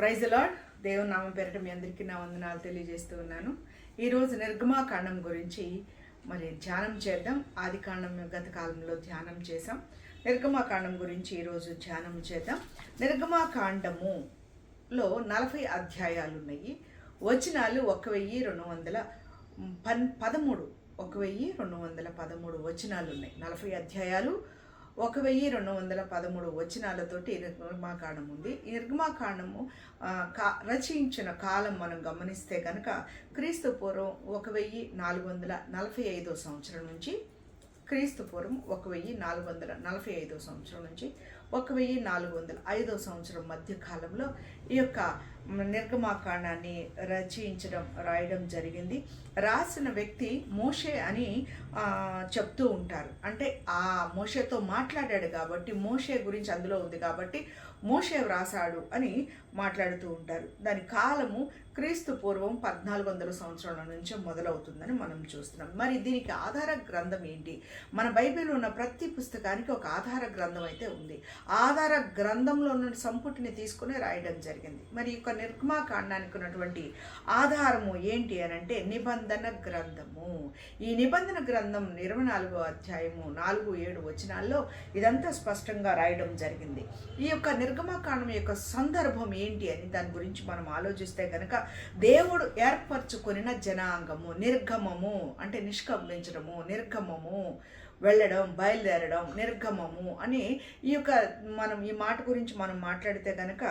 Praise lord దేవుని నామం పేరట మీ అందరికీ నా వందనాలు తెలియజేస్తూ ఉన్నాను. ఈరోజు నిర్గమాకాండం గురించి మరి ధ్యానం చేద్దాం. ఆది కాండం గత కాలంలో ధ్యానం చేసాం నిర్గమాకాండం గురించి ఈరోజు ధ్యానం చేద్దాం. నిర్గమాకాండములో నలభై అధ్యాయాలు ఉన్నాయి. వచనాలు ఒక వెయ్యి రెండు వందల పన్ పదమూడు. ఒక వెయ్యి రెండు వందల పదమూడు వచనాలు ఉన్నాయి. నలభై అధ్యాయాలు ఒక వెయ్యి రెండు వందల పదమూడు వచనాలతోటి నిర్మాకాండం ఉంది. ఈ నిర్మాకాండము కా రచయించిన కాలం మనం గమనిస్తే కనుక క్రీస్తు పూర్వం ఒక వెయ్యి నాలుగు వందల నలభై ఐదో సంవత్సరం నుంచి క్రీస్తు పూర్వం ఒక వెయ్యి నాలుగు వందల నలభై ఐదో సంవత్సరం నుంచి ఒక వెయ్యి నాలుగు వందల ఐదో సంవత్సరం మధ్య కాలంలో ఈ యొక్క నిర్గమాకాండాన్ని రచయించడం రాయడం జరిగింది. రాసిన వ్యక్తి మోషే అని చెప్తూ ఉంటారు. అంటే ఆ మోషేతో మాట్లాడాడు కాబట్టి మోషే గురించి అందులో ఉంది కాబట్టి మోషే వ్రాసాడు అని మాట్లాడుతూ ఉంటారు. దాని కాలము క్రీస్తు పూర్వం పద్నాలుగు వందల సంవత్సరాల నుంచి మొదలవుతుందని మనం చూస్తున్నాం. మరి దీనికి ఆధార గ్రంథం ఏంటి? మన బైబిల్లో ఉన్న ప్రతి పుస్తకానికి ఒక ఆధార గ్రంథం అయితే ఉంది. ఆధార గ్రంథంలో ఉన్న సంపుటిని తీసుకుని రాయడం జరిగింది. మరి యొక్క నిర్మాకాండానికి ఉన్నటువంటి ఆధారము ఏంటి అని అంటే నిబంధన గ్రంథము. ఈ నిబంధన గ్రంథం ఇరవై నాలుగో అధ్యాయము నాలుగు ఏడు వచనాల్లో ఇదంతా స్పష్టంగా రాయడం జరిగింది. ఈ యొక్క నిర్గమకాండం యొక్క సందర్భం ఏంటి అని దాని గురించి మనం ఆలోచిస్తే కనుక దేవుడు ఏర్పరచుకొనిన జనాంగము నిర్గమము అంటే నిష్కంభించడము నిర్గమము వెళ్ళడం బయలుదేరడం నిర్గమము అని ఈ యొక్క మనం ఈ మాట గురించి మనం మాట్లాడితే కనుక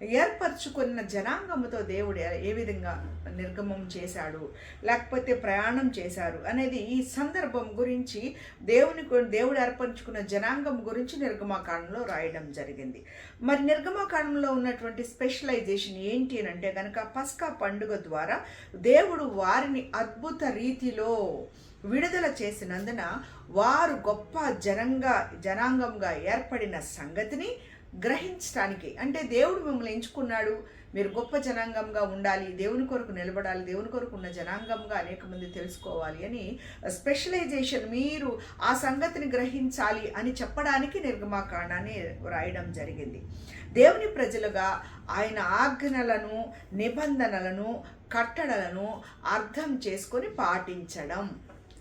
ఏర్పరచుకున్న జనాంగముతో దేవుడు ఏ- విధంగా నిర్గమం చేశాడు లేకపోతే ప్రయాణం చేశారు అనేది ఈ సందర్భం గురించి దేవుని దేవుడు ఏర్పరచుకున్న జనాంగం గురించి నిర్గమాకాండంలో రాయడం జరిగింది. మరి నిర్గమాకాండంలో ఉన్నటువంటి స్పెషలైజేషన్ ఏంటి అని అంటే కనుక పస్కా పండుగ ద్వారా దేవుడు వారిని అద్భుత రీతిలో విడుదల చేసినందున వారు గొప్ప జనంగా జనాంగంగా ఏర్పడిన సంగతిని గ్రహించడానికి అంటే దేవుడు మిమ్మల్ని ఎంచుకున్నాడు. మీరు గొప్ప జనాంగంగా ఉండాలి దేవుని కొరకు నిలబడాలి దేవుని కొరకు ఉన్న జనాంగంగా అనేక మంది తెలుసుకోవాలి అని స్పెషలైజేషన్ మీరు ఆ సంగతిని గ్రహించాలి అని చెప్పడానికి నిర్గమాకాండాన్ని రాయడం జరిగింది. దేవుని ప్రజలుగా ఆయన ఆజ్ఞలను నిబంధనలను కట్టడలను అర్థం చేసుకొని పాటించడం.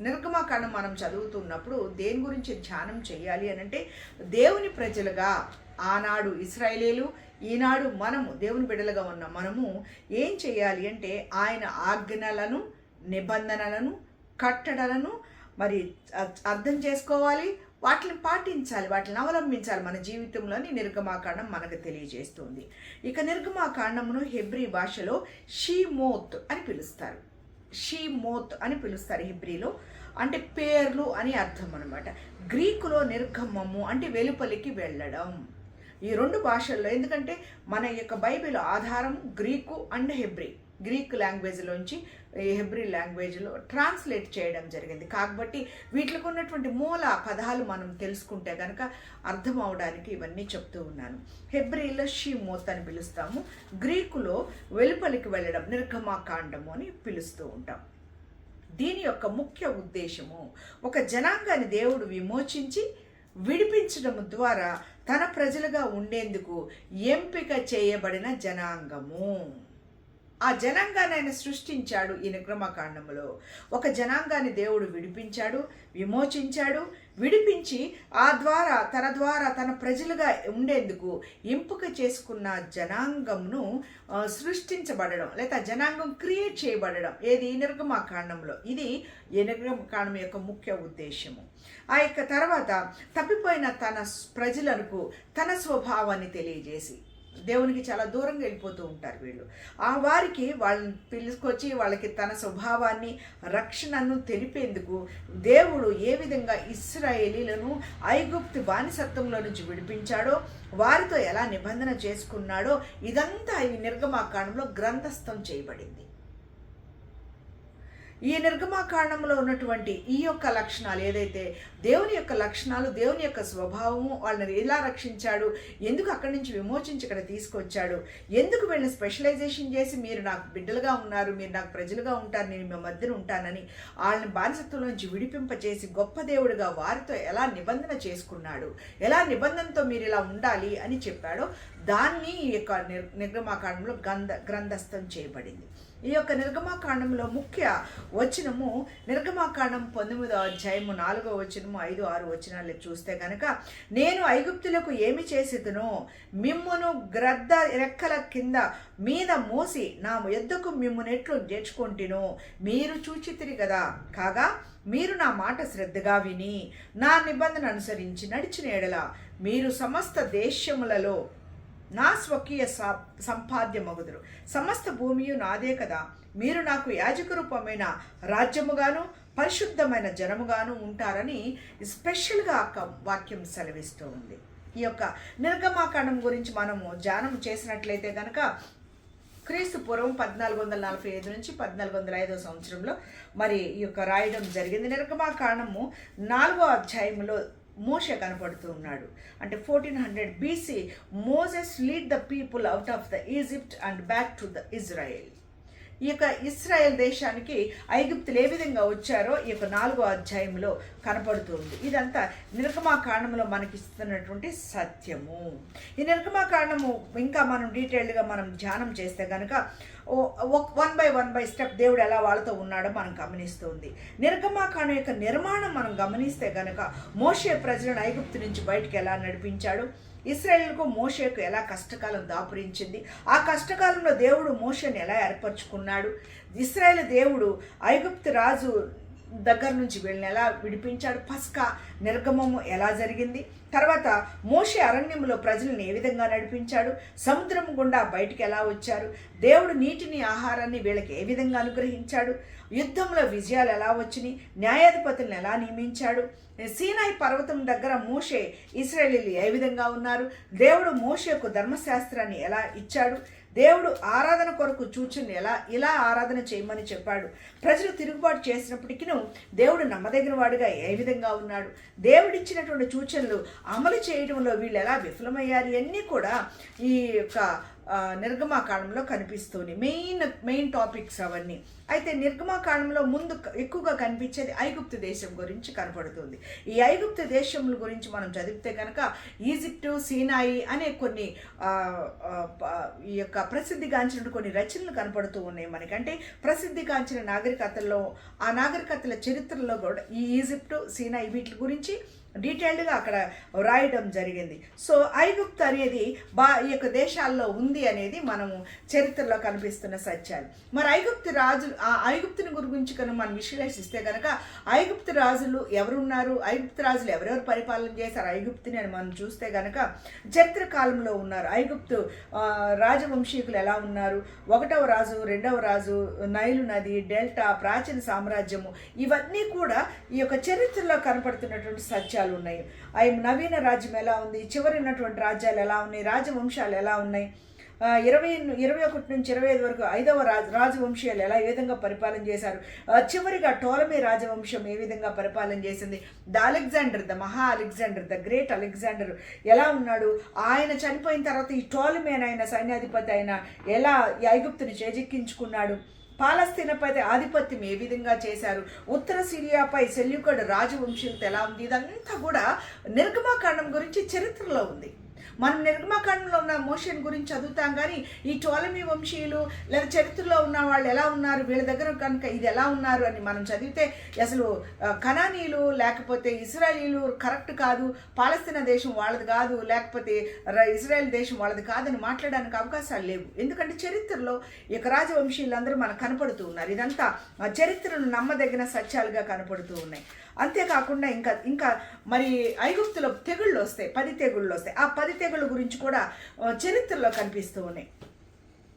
నిర్గమాకాండం మనం చదువుతున్నప్పుడు దేని గురించి ధ్యానం చేయాలి అని అంటే దేవుని ప్రజలుగా ఆనాడు ఇస్రాయేలీలు ఈనాడు మనము దేవుని బిడ్డలుగా ఉన్న మనము ఏం చేయాలి అంటే ఆయన ఆజ్ఞలను నిబంధనలను కట్టడలను మరి అర్థం చేసుకోవాలి వాటిని పాటించాలి వాటిని అవలంబించాలి మన జీవితంలోని నిర్గమాకాండం మనకు తెలియజేస్తుంది. ఇక నిర్గమాకాండమును హెబ్రీ భాషలో షీమోత్ అని పిలుస్తారు. షీమోత్ అని పిలుస్తారు హిబ్రీలో. అంటే పేర్లు అని అర్థం అనమాట గ్రీకులో నిర్గమము అంటే వెలుపలికి వెళ్ళడం. ఈ రెండు భాషల్లో. ఎందుకంటే మన యొక్క బైబిల్ ఆధారం గ్రీకు అండ్ హెబ్రీ. గ్రీక్ లాంగ్వేజ్లోంచి హెబ్రి హెబ్రీ లాంగ్వేజ్లో ట్రాన్స్లేట్ చేయడం జరిగింది. కాబట్టి వీటికి ఉన్నటువంటి మూల పదాలు మనం తెలుసుకుంటే కనుక అర్థం అవడానికి ఇవన్నీ చెప్తూ ఉన్నాను. హెబ్రీలో షీమోత్ అని పిలుస్తాము. గ్రీకులో వెలుపలికి వెళ్ళడం నిర్గమాకాండము అని పిలుస్తూ ఉంటాం. దీని యొక్క ముఖ్య ఉద్దేశము ఒక జనాంగాన్ని దేవుడు విమోచించి విడిపించడం ద్వారా తన ప్రజలుగా ఉండేందుకు ఎంపిక చేయబడిన జనాంగము. ఆ జనాంగాన్ని ఆయన సృష్టించాడు ఈ నిగ్రమకాండములో ఒక జనాంగాన్ని దేవుడు విడిపించాడు విమోచించాడు విడిపించి ఆ ద్వారా తన ద్వారా తన ప్రజలుగా ఉండేందుకు ఎంపిక చేసుకున్న జనాంగంను సృష్టించబడడం లేదా జనాంగం క్రియేట్ చేయబడడం ఏది? ఈ నిర్గమకాండంలో ఇది ఈ నిర్గమకాండం యొక్క ముఖ్య ఉద్దేశము. ఆ యొక్క తర్వాత తప్పిపోయిన తన ప్రజలకు తన స్వభావాన్ని తెలియజేసి దేవునికి చాలా దూరంగా వెళ్ళిపోతూ ఉంటారు వీళ్ళు. ఆ వారికి వాళ్ళని పిలుచుకొచ్చి వాళ్ళకి తన స్వభావాన్ని రక్షణను తెలిపేందుకు దేవుడు ఏ విధంగా ఇస్రాయేలీలను ఐగుప్తు బానిసత్వంలో నుంచి విడిపించాడో వారితో ఎలా నిబంధన చేసుకున్నాడో ఇదంతా ఈ నిర్గమాకాండంలో గ్రంథస్థం చేయబడింది. ఈ నిర్గమాకాండంలో ఉన్నటువంటి ఈ యొక్క లక్షణాలు ఏదైతే దేవుని యొక్క లక్షణాలు దేవుని యొక్క స్వభావము వాళ్ళని ఎలా రక్షించాడు ఎందుకు అక్కడి నుంచి విమోచించి ఇక్కడ తీసుకొచ్చాడు ఎందుకు వీళ్ళని స్పెషలైజేషన్ చేసి మీరు నాకు బిడ్డలుగా ఉన్నారు మీరు నాకు ప్రజలుగా ఉంటారు నేను మీ మధ్యన ఉంటానని వాళ్ళని బానిసత్వం నుంచి విడిపింపచేసి గొప్ప దేవుడిగా వారితో ఎలా నిబంధన చేసుకున్నాడు ఎలా నిబంధనతో మీరు ఇలా ఉండాలి అని చెప్పాడో దాన్ని ఈ యొక్క నిర్ నిర్గమాకాండంలో గ్రంథ గ్రంథస్థం చేయబడింది. ఈ యొక్క నిర్గమాకాండంలో ముఖ్య వచనము నిర్గమాకాండం పంతొమ్మిదో అధ్యాయము నాలుగో వచనము ఐదు ఆరు వచనాలు చూస్తే కనుక నేను ఐగుప్తులకు ఏమి చేసేదనో మిమ్మును గ్రద్ద రెక్కల కింద మీద మోసి నా ఎద్దుకు మిమ్మునెట్లు నేర్చుకుంటును మీరు చూచితిరి కదా. కాగా మీరు నా మాట శ్రద్ధగా విని నా నిబంధన అనుసరించి నడిచిన ఎడల మీరు సమస్త దేశములలో నా స్వకీయ సంపాద్యమగుదురు. సమస్త భూమియు నాదే కదా. మీరు నాకు యాజక రూపమైన రాజ్యముగాను పరిశుద్ధమైన జనముగాను ఉంటారని స్పెషల్గా వాక్యం సెలవిస్తూ ఉంది. ఈ యొక్క నిర్గమాకాండం గురించి మనము ధ్యానం చేసినట్లయితే కనుక క్రీస్తు పూర్వం పద్నాలుగు వందల నలభై ఐదు నుంచి పద్నాలుగు వందల ఐదో సంవత్సరంలో మరి ఈ యొక్క రాయడం జరిగింది. నిర్గమాకాండము నాలుగో అధ్యాయంలో మోషే కనపడుతూ ఉన్నాడు. అంటే fourteen hundred BC Moses lead the people out of the Egypt and back to the Israel ఈ యొక్క ఇస్రాయెల్ దేశానికి ఐగుప్తులు ఏ విధంగా వచ్చారో ఈ యొక్క నాలుగో అధ్యాయంలో కనపడుతుంది. ఇదంతా నిర్గమాకాండంలో మనకి ఇస్తున్నటువంటి సత్యము. ఈ నిర్గమాకాండము ఇంకా మనం డీటెయిల్డ్గా మనం ధ్యానం చేస్తే కనుక one by one by step దేవుడు ఎలా వాళ్ళతో ఉన్నాడో మనం గమనిస్తుంది. నిర్గమాకాండం యొక్క నిర్మాణం మనం గమనిస్తే కనుక మోషే ప్రజలను ఐగుప్తు నుంచి బయటికి ఎలా నడిపించాడు? ఇస్రాయేల్కు మోషేకు ఎలా కష్టకాలం దాపురించింది? ఆ కష్టకాలంలో దేవుడు మోషేని ఎలా ఏర్పరచుకున్నాడు? ఇస్రాయేల్ దేవుడు ఐగుప్తు రాజు దగ్గర నుంచి వీళ్ళని ఎలా విడిపించాడు? పస్కా నిర్గమము ఎలా జరిగింది? తర్వాత మోషే అరణ్యంలో ప్రజలను ఏ విధంగా నడిపించాడు? సముద్రం గుండా బయటికి ఎలా వచ్చారు? దేవుడు నీటిని ఆహారాన్ని వీళ్ళకి ఏ విధంగా అనుగ్రహించాడు? యుద్ధంలో విజయాలు ఎలా వచ్చినాయి? న్యాయాధిపతులను ఎలా నియమించాడు? సీనాయి పర్వతం దగ్గర మోషే ఇస్రాయేలీలు ఏ విధంగా ఉన్నారు? దేవుడు మోషేకు ధర్మశాస్త్రాన్ని ఎలా ఇచ్చాడు? దేవుడు ఆరాధన కొరకు చూచుని ఎలా? ఇలా ఆరాధన చేయమని చెప్పాడు. ప్రజలు తిరుగుబాటు చేసినప్పటికీ దేవుడు నమ్మదగిన వాడుగా ఏ విధంగా ఉన్నాడు? దేవుడిచ్చినటువంటి సూచనలు అమలు చేయడంలో వీళ్ళు ఎలా విఫలమయ్యారు? ఇవన్నీ కూడా ఈ యొక్క నిర్గమాకాండంలో కనిపిస్తుంది మెయిన్ మెయిన్ టాపిక్స్ అవన్నీ. అయితే నిర్గమాకాండంలో ముందు ఎక్కువగా కనిపించేది ఐగుప్తు దేశం గురించి కనపడుతుంది. ఈ ఐగుప్తు దేశం గురించి మనం చదివితే కనుక ఈజిప్టు సీనాయి అనే కొన్ని ఈ యొక్క ప్రసిద్ధిగాంచిన కొన్ని రచనలు కనపడుతూ ఉన్నాయి మనకంటే ప్రసిద్ధిగాంచిన నాగరికతల్లో ఆ నాగరికతల చరిత్రలో కూడా ఈ ఈజిప్టు సీనాయి వీటి గురించి డీటెయిల్డ్గా అక్కడ వ్రాయడం జరిగింది. సో ఐగుప్తు అనేది బా ఈ యొక్క దేశాల్లో ఉంది అనేది మనము చరిత్రలో కనిపిస్తున్న సత్యాలు. మరి ఐగుప్తు రాజులు ఆ ఐగుప్తుని గురించి కనుక మనం విశ్లేషిస్తే కనుక ఐగుప్తు రాజులు ఎవరున్నారు? ఐగుప్తు రాజులు ఎవరెవరు పరిపాలన చేశారు? ఐగుప్తుని అని మనం చూస్తే కనుక చరిత్ర కాలంలో ఉన్నారు. ఐగుప్తు రాజవంశీకులు ఎలా ఉన్నారు? ఒకటవ రాజు రెండవ రాజు నైలు నది డెల్టా ప్రాచీన సామ్రాజ్యము ఇవన్నీ కూడా ఈ యొక్క చరిత్రలో కనపడుతున్నటువంటి సత్యాలు. రాజ్యాలు ఉన్నాయి. అవి నవీన రాజ్యం ఎలా ఉంది? చివరి ఉన్నటువంటి రాజ్యాలు ఎలా ఉన్నాయి? రాజవంశాలు ఎలా ఉన్నాయి? ఇరవై ఇరవై ఒకటి నుంచి ఇరవై ఐదు వరకు ఐదవ రాజ రాజవంశీయాలు ఎలా ఏ విధంగా పరిపాలన చేశారు? చివరిగా టోలమీ రాజవంశం ఏ విధంగా పరిపాలన చేసింది? ద అలెగ్జాండర్ ద మహా అలెగ్జాండర్ ద గ్రేట్ అలెగ్జాండర్ ఎలా ఉన్నాడు? ఆయన చనిపోయిన తర్వాత ఈ టోలమీ ఆయన సైన్యాధిపతి ఆయన ఎలా ఐగుప్తుని చేజెక్కించుకున్నాడు? పాలస్తీనపై ఆధిపత్యం ఏ విధంగా చేశారు? ఉత్తర సిరియాపై సెల్యుకడ్ రాజవంశీలతో ఎలా ఉంది? ఇదంతా కూడా నిర్గమాకాండం గురించి చరిత్రలో ఉంది. మనం నిర్గమకాండంలో ఉన్న మోషన్ గురించి చదువుతాం కానీ ఈ టోలమీ వంశీయులు లేదా చరిత్రలో ఉన్న వాళ్ళు ఎలా ఉన్నారు వీళ్ళ దగ్గర కనుక ఇది ఎలా ఉన్నారు అని మనం చదివితే అసలు కనానీలు లేకపోతే ఇజ్రాయలీలు కరెక్ట్ కాదు పాలస్తీనా దేశం వాళ్ళది కాదు లేకపోతే ఇజ్రాయెల్ దేశం వాళ్ళది కాదని మాట్లాడడానికి అవకాశాలు లేవు. ఎందుకంటే చరిత్రలో ఇక రాజవంశీయులందరూ మనకు కనపడుతూ ఉన్నారు. ఇదంతా చరిత్రను నమ్మదగిన సత్యాలుగా కనపడుతూ ఉన్నాయి. అంతేకాకుండా ఇంకా ఇంకా మరి ఐగుప్తులో తెగుళ్ళు వస్తాయి పది తెగుళ్ళు వస్తాయి. ఆ పది తెగుళ్ళ గురించి కూడా చరిత్రలో కనిపిస్తూ ఉన్నాయి.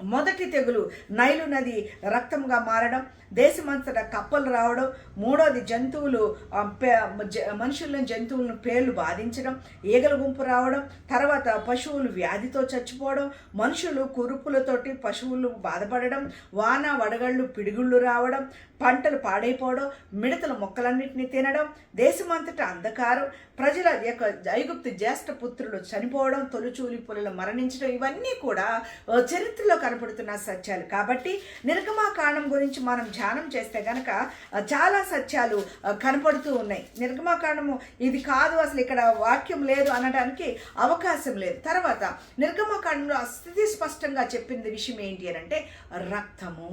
మొదటి తెగులు నైలు నది రక్తంగా మారడం దేశమంతటా కప్పలు రావడం మూడోది జంతువులు మనుషులను జంతువులను పేర్లు బాధించడం ఈగల గుంపు రావడం తర్వాత పశువులు వ్యాధితో చచ్చిపోవడం మనుషులు కురుపులతోటి పశువులు బాధపడడం వాన వడగళ్ళు పిడుగుళ్ళు రావడం పంటలు పాడైపోవడం మిడతల మొక్కలన్నింటినీ తినడం దేశమంతటా అంధకారం ప్రజల యొక్క ఐగుప్తు జ్యేష్ఠ పుత్రులు చనిపోవడం తొలిచూలి పులులు మరణించడం ఇవన్నీ కూడా చరిత్రలో కనపడుతున్న సత్యాలు. కాబట్టి నిర్గమాకాండం గురించి మనం ధ్యానం చేస్తే గనక చాలా సత్యాలు కనపడుతూ ఉన్నాయి. నిర్గమాకాండము ఇది కాదు అసలు ఇక్కడ వాక్యం లేదు అనడానికి అవకాశం లేదు. తర్వాత నిర్గమాకాండంలో స్థితి స్పష్టంగా చెప్పింది విషయం ఏంటి అని అంటే రక్తము.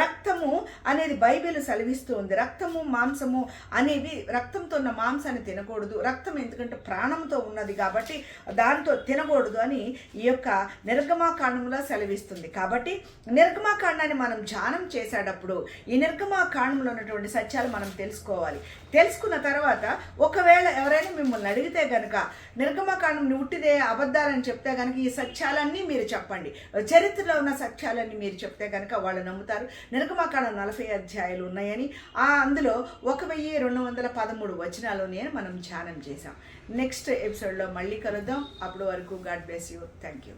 రక్తము అనేది బైబిల్ సెలవిస్తూ ఉంది. రక్తము మాంసము అనేవి రక్తంతో ఉన్న మాంసాన్ని తినకూడదు. రక్తం ఎందుకంటే ప్రాణంతో ఉన్నది కాబట్టి దాంతో తినకూడదు అని ఈ యొక్క నిర్గమాకాండంలో సెలవిస్తుంది కాబట్టి నిర్గమాకాండాన్ని మనం ధ్యానం చేసేటప్పుడు ఈ నిర్గమాకాండంలో ఉన్నటువంటి సత్యాలు మనం తెలుసుకోవాలి. తెలుసుకున్న తర్వాత ఒకవేళ ఎవరైనా మిమ్మల్ని అడిగితే గనక నిర్గమాకాండం ఉట్టిదే అబద్ధాలని చెప్తే గనక ఈ సత్యాలన్నీ మీరు చెప్పండి. చరిత్రలో ఉన్న సత్యాలన్నీ మీరు చెప్తే గనక వాళ్ళు నమ్ముతారు. నిర్గమాకాండం నలభై అధ్యాయాలు ఉన్నాయని ఆ అందులో ఒక వెయ్యి రెండు వందల పదమూడు వచనాలు మనం ధ్యానం చేసాం నెక్స్ట్ ఎపిసోడ్లో మళ్ళీ కలుద్దాం. అప్పటి వరకు God bless you. Thank you